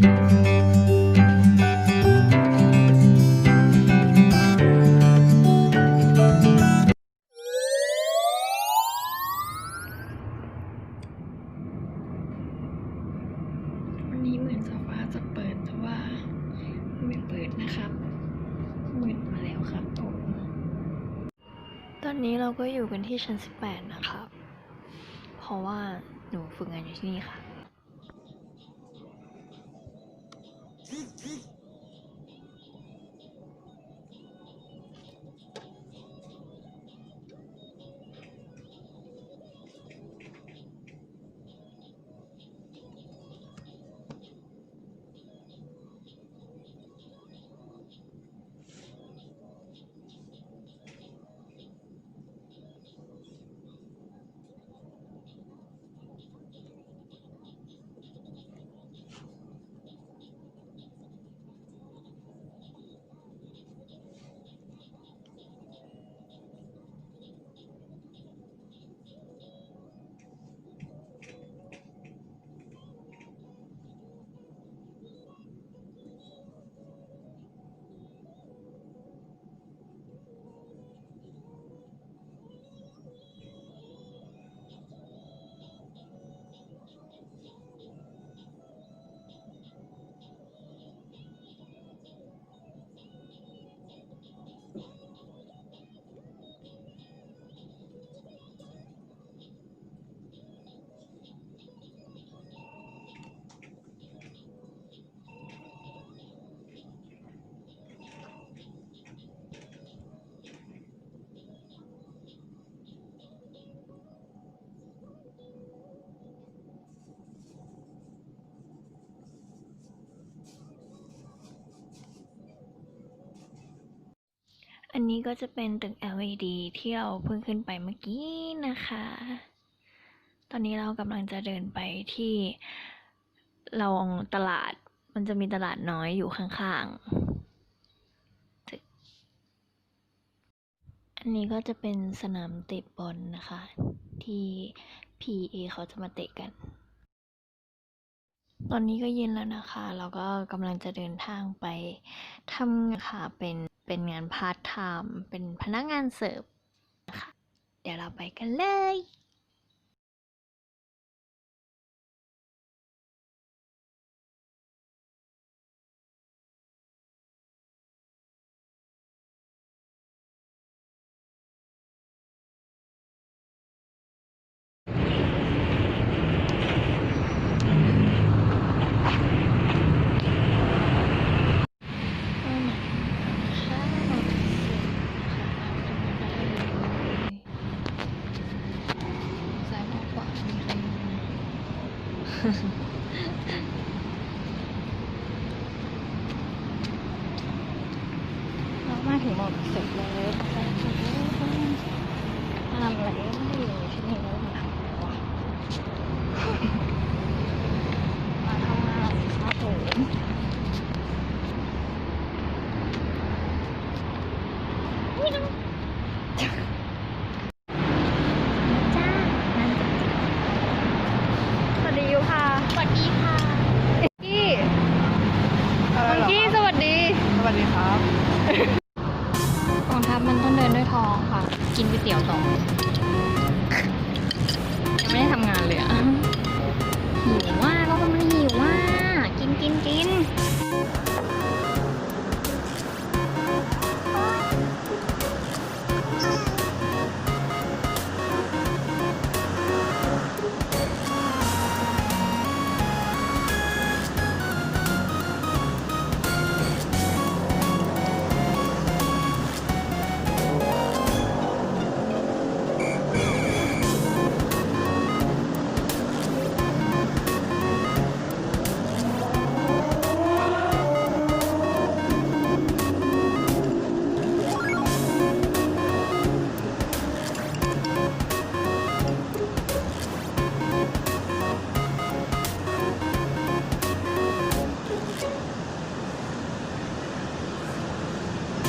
วันนี้เหมือนโซฟาจะเปิดแต่ว่าไม่เปิดนะครับมืดมาแล้วครับผมตอนนี้เราก็อยู่กันที่ชั้น 18 นะครับ เพราะว่าหนูฝึกงานอยู่ที่นี่ค่ะ Beep, beep. นนี้ก็จะเป็นตึก LED ที่เราเพิ่งขึ้นไปเมื่อกี้นะคะ ตอนนี้เรากำลังจะเดินไปที่เราตลาด มันจะมีตลาดน้อยอยู่ข้างๆตึกอันนี้ก็จะเป็นสนามเตะบอลนะคะ ที่ PA เขาจะมาเตะกัน ตอนนี้ก็เย็นแล้วนะคะ เราก็กำลังจะเดินทางไปทำงานค่ะเป็น เป็นงานพาร์ทไทม์เป็นพนักงานเสิร์ฟนะคะเดี๋ยวเราไปกันเลย Uh.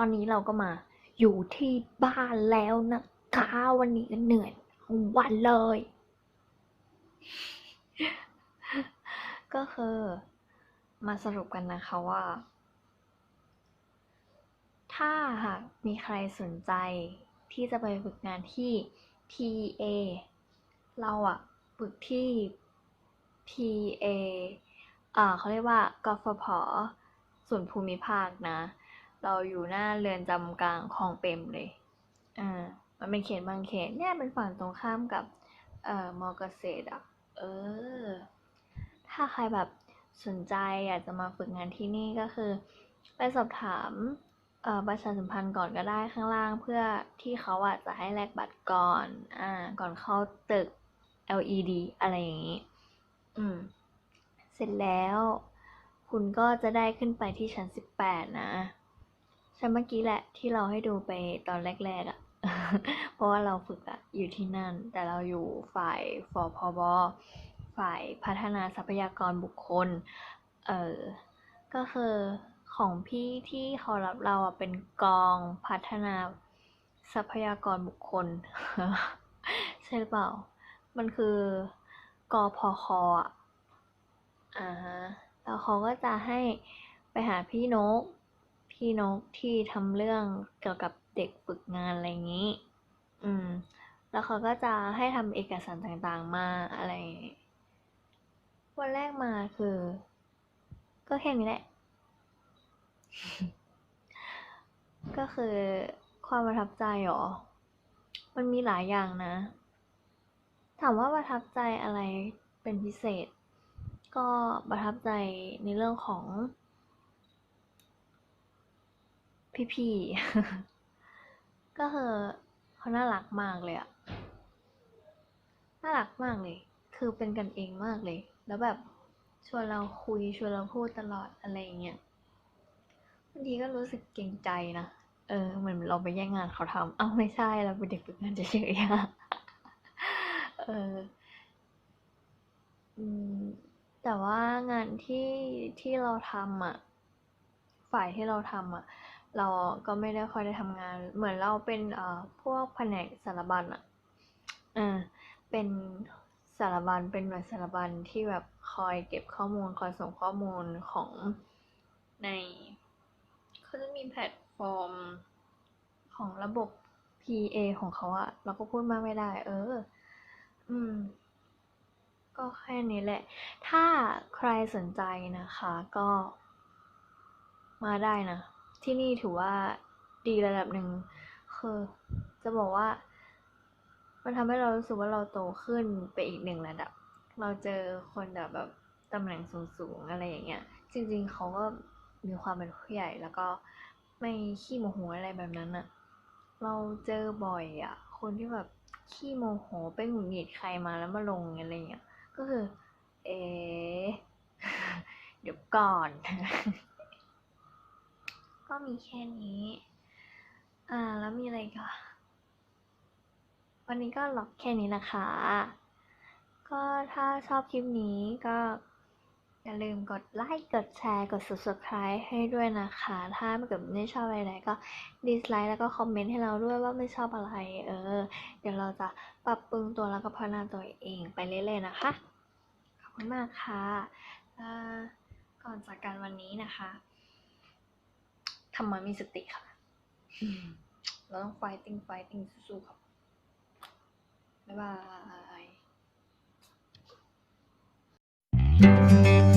ตอนนี้เราก็มาอยู่ที่บ้านแล้วนะคะวันนี้ก็เหนื่อยวันเลย ก็คือมาสรุปกันนะคะว่า ถ้าหากมีใครสนใจที่จะไปฝึกงานที่ PA เราอะฝึกที่ PA อ่าเขาเรียกว่ากฟผส่วนภูมิภาคนะ เราอยู่หน้าเรือนจำกลางคลองเปรมเลย อ่า มันเป็นเขตบางเขตเนี่ยเป็นฝั่งตรงข้ามกับ เอ่อมอเกษตรอะ เออ ถ้าใครแบบสนใจอยากจะมาฝึกงานที่นี่ก็คือ ไปสอบถามเอ่อประชาสัมพันธ์ก่อนก็ได้ข้างล่างเพื่อที่เขาอะจะให้แลกบัตรก่อน อ่า ก่อนเข้าตึก LED อะไรอย่างนี้ อืม เสร็จแล้ว คุณก็จะได้ขึ้นไปที่ชั้น 18 นะ ชั้นเมื่อกี้แหละที่เราให้ดูไปตอนแรกๆอะ่ะ เพราะว่าเราฝึกอะอยู่ที่นั่น แต่เราอยู่ฝ่ายฟอพบฝ่ายพัฒนาทรัพยากรบุคคล เออก็คือของพี่ที่เขารับเราอะเป็นกองพัฒนาทรัพยากรบุคคล ใช่หรือเปล่า มันคือกอพคอะอ่าฮะแล้วเขาก็จะให้ไปหาพี่นก พี่นกที่ทำเรื่องเกี่ยวกับเด็กฝึกงานอะไรอย่างนี้ อืม แล้วเขาก็จะให้ทำเอกสารต่างๆมาอะไร วันแรกมาคือ ก็แค่นี้แหละ ก็คือความประทับใจหรอ มันมีหลายอย่างนะ ถามว่าประทับใจอะไรเป็นพิเศษ ก็ประทับใจในเรื่องของ พี่ๆ ก็คือเขาน่ารักมากเลยอะน่ารักมากเลย คือเป็นกันเองมากเลย แล้วแบบชวนเราคุยชวนเราพูดตลอดอะไรอย่างเงี้ยบางทีก็รู้สึกเกรงใจนะ เออ เหมือนเราไปแย่งงานเขาทำเอ้าไม่ใช่เราเป็นเด็กฝึกงานเฉยๆอะเอออืมแต่ว่างานที่ที่เราทำอะ ฝ่ายที่เราทำอะ เราก็ไม่ได้ค่อยได้ทำงาน เหมือนเราเป็นเอ่อพวกแผนกสารบัญอะเออเป็นสารบัญเป็นหน่วยสารบัญที่แบบคอยเก็บข้อมูลคอยส่งข้อมูลของในเขาจะมีแพลตฟอร์มของระบบ PA ของเขาอะเราก็พูดมากไม่ได้ เออ อืม ก็แค่นี้แหละ ถ้าใครสนใจนะคะ ก็มาได้นะ ที่นี่ถือว่าดีระดับหนึ่งคือจะบอกว่า มันทำให้เรารู้สึกว่าเราโตขึ้นไปอีกหนึ่งระดับ เราเจอคนแบบแบบตำแหน่งสูงๆอะไรอย่างเงี้ย จริง ๆเขาก็มีความเป็นผู้ใหญ่แล้วก็ไม่ขี้โมโหอะไรแบบนั้นอะเราเจอบ่อยอะคนที่แบบขี้โมโหไปหงุดหงิดใครมาแล้วมาลงอะไรอย่างเงี้ย ก็คือ เอะเดี๋ยวก่อน ก็มีแค่นี้ อ่า แล้วมีอะไรก็วันนี้ก็ล็อกแค่นี้นะคะ ก็ถ้าชอบคลิปนี้ก็ อย่าลืมกดไลค์ กดแชร์ กด subscribe ให้ด้วยนะคะ ถ้าเกิดไม่ชอบอะไรๆก็ dislike แล้วก็คอมเมนต์ให้เราด้วยว่าไม่ชอบอะไร เออ เดี๋ยวเราจะปรับปรุงตัวแล้วก็พัฒนาตัวเองไปเรื่อยๆนะคะ ขอบคุณมากค่ะอ่าก่อนจากกันวันนี้นะคะ ทำมะมีสติค่ะ เราต้อง fighting fighting สู้ๆครับ บ๊ายบาย